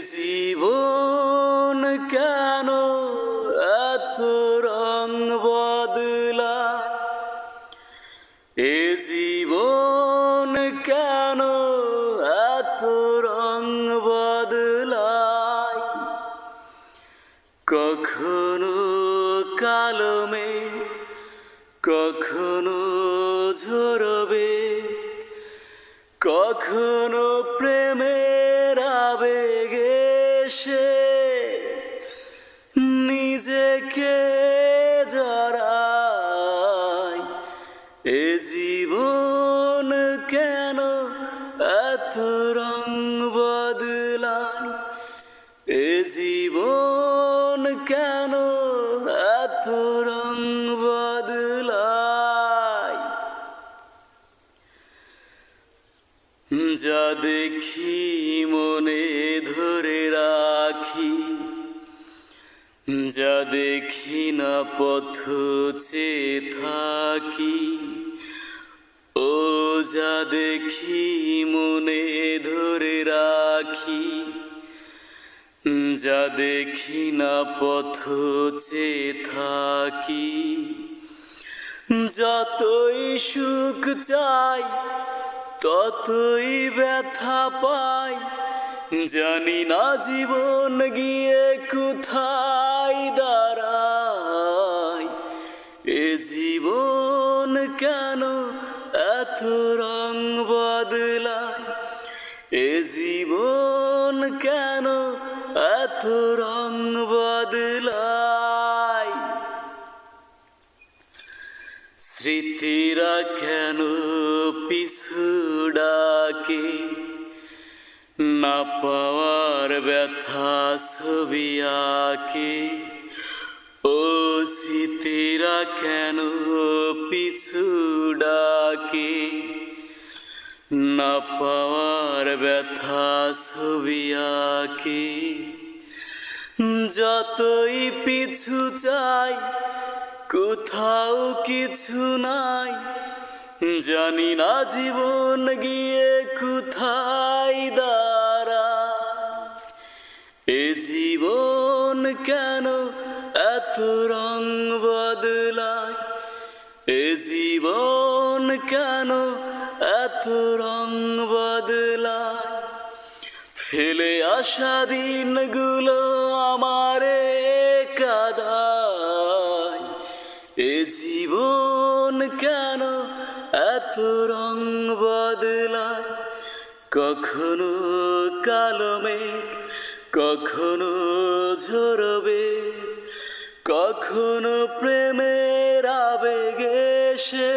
জীবন কেন এত রং বদলা? এ জীবন কেন এত রং বদলায়? কখনো কালো মেঘ, কখনো ঝরবে, কখনো প্রেমের জড়ায় এ জীবন কেন এত রং বদলায়? এ জীবন কেন এত রং বদলায়? যা দেখি যা দেখি না পথ চেয়ে থাকি, ও যা দেখি মনে ধরে রাখি, যা দেখি না পথ চেয়ে থাকি। যতই সুখ চাই, ততই ব্যথা পাই জানি না জীবন গিয়ে কোথায় দাঁড়ায়। এ জীবন কেন এত রং বদলায়? এ জীবন কেন এত রং বদলায়? স্মৃতিরা কেন পিছু ডাকে? না পাওয়ার ব্যথা ছবি আঁকে। ও স্মৃতিরা কেন পিছু ডাকে? না পাওয়ার ব্যথা ছবি আঁকে। যতই পিছু চাই, কোথাও কিছু নাই। জানি না জীবন গিয়ে কোথায় দাঁড়া এ জীবন কেন এত রং বদলায়? এ জীবন কেন এত রং বদলায়? ফেলে আসা দিনগুলো আমারে কাদায়। এ জীবন কেন এত রং বদলায়? কখনো কালো মেঘ কখনো ঝরবে কখনো প্রেমের আবেগে সে